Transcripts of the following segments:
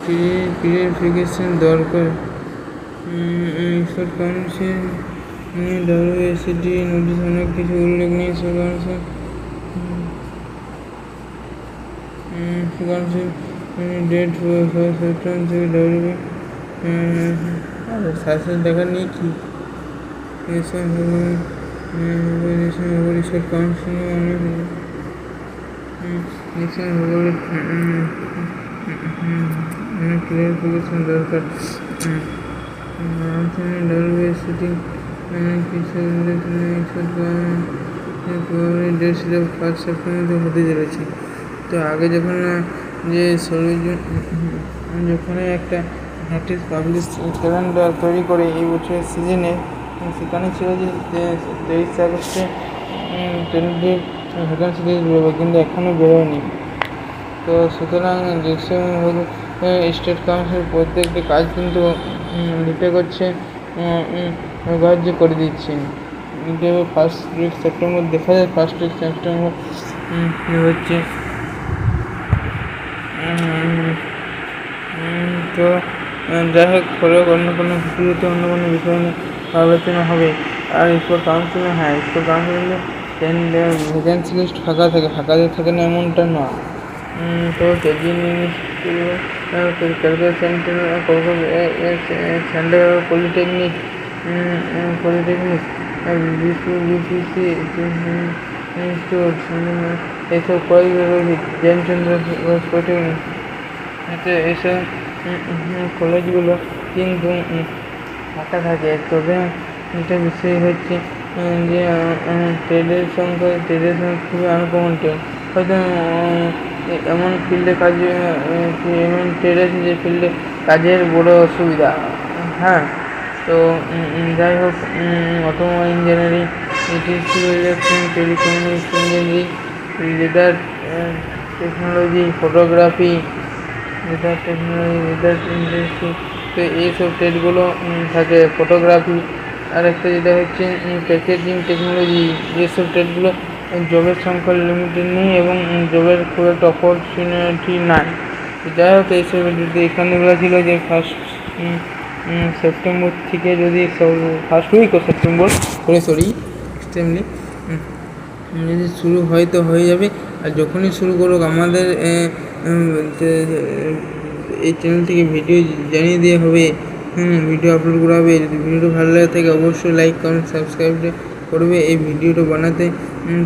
Purification দরকার ঈশ্বর council ডাব্লিউএসিডি notice অনেক কিছু উল্লেখ নেই ঈশ্বর কাউন্সিল কাউন্সিল ডেট সেপ্টেম্বর থেকে ডাব্লিউ শাসন দেখার নেই কি এসব ঈশ্বর কাউন্সিল অনেক নিশ্চয় ভূগোলের অনেক ক্লিয়ারিফিকেশন দরকার। ডাব্লিউএসিটি অনেক কিছু উল্লেখ নেই ডেট ছিল ফার্স্ট সেপ্টেম্বর হতে চলেছে। তো আগে যখন যে সৌরজন যখন একটা নোটিস পাবলিশ ক্যালেন্ডার তৈরি করে এই বছরের সিজনে সেখানে ছিল যে তেইশ আগস্টে ট্রেনটি ভ্যাকান্সি বেরোবে কিন্তু এখনও বেরোয়নি। তো সুতরাং যেসব স্টেট কাউন্সিল প্রত্যেকটি কাজ কিন্তু লিপে করছে গ্রাহ্য করে দিচ্ছে। ফার্স্ট উইক সেপ্টেম্বর দেখা যায় ফার্স্ট উইক সেপ্টেম্বর হচ্ছে তো যাই হোক পরে অন্য কোনো ভিডিওতে অন্য কোনো বিষয় নিয়ে আলোচনা হবে। আর স্কুল কাউন্সিলে হ্যাঁ স্কুল কাউন্সিলে ভ্যাকেন্সি লিস্ট ফাঁকা থাকে ফাঁকা থাকে না এমনটা নয়। তো KG Calcutta centre centre polytechnic polytechnic BPC institute এসব কলেজগুলো রয়েছে জ্ঞানচন্দ্র পলিটেকনিক এতে এসব কলেজগুলো কিন্তু ফাঁকা থাকে। তবে এটা বিষয় হচ্ছে যে ট্রেডের সংখ্যা ট্রেডের সংখ্যা খুবই আনকমন হয়তো এমন ফিল্ডে কাজ এমন ট্রেড আছে যে ফিল্ডে কাজের বড় অসুবিধা? হ্যাঁ তো যাই হোক automobile engineering ETC electronic telecommunication engineering leather technology photography leather technology leather industry তো এইসব ট্রেডগুলো থাকে। ফটোগ্রাফি আর একটা যেটা হচ্ছে প্যাকেজিং টেকনোলজি যেসব ট্রেডগুলো জবের সংখ্যা লিমিটেড নেই এবং জবের খুব একটা অপরচুনিটি নাই। যাই হোক এইসব যদি এখানে বলা ছিল যে ফার্স্ট সেপ্টেম্বর থেকে যদি ফার্স্ট উইক ও সেপ্টেম্বর সরি সরি এক্সট্রিমলি যদি শুরু হয় তো হয়ে যাবে। আর যখনই শুরু করুক, আমাদের এই চ্যানেল থেকে ভিডিও জানিয়ে দেওয়া হবে ভিডিও আপলোড করা হবে। যদি ভিডিওটা ভালো লাগে থাকে, অবশ্যই লাইক কমেন্ট সাবস্ক্রাইব করবে এই ভিডিওটা বানাতে।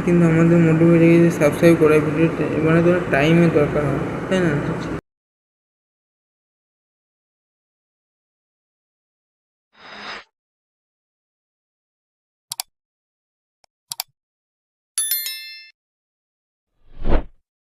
কিন্তু আমাদের মোটিভেট সাবস্ক্রাইব করা ভিডিওটা বানাতে টাইমের দরকার হয়, তাই না?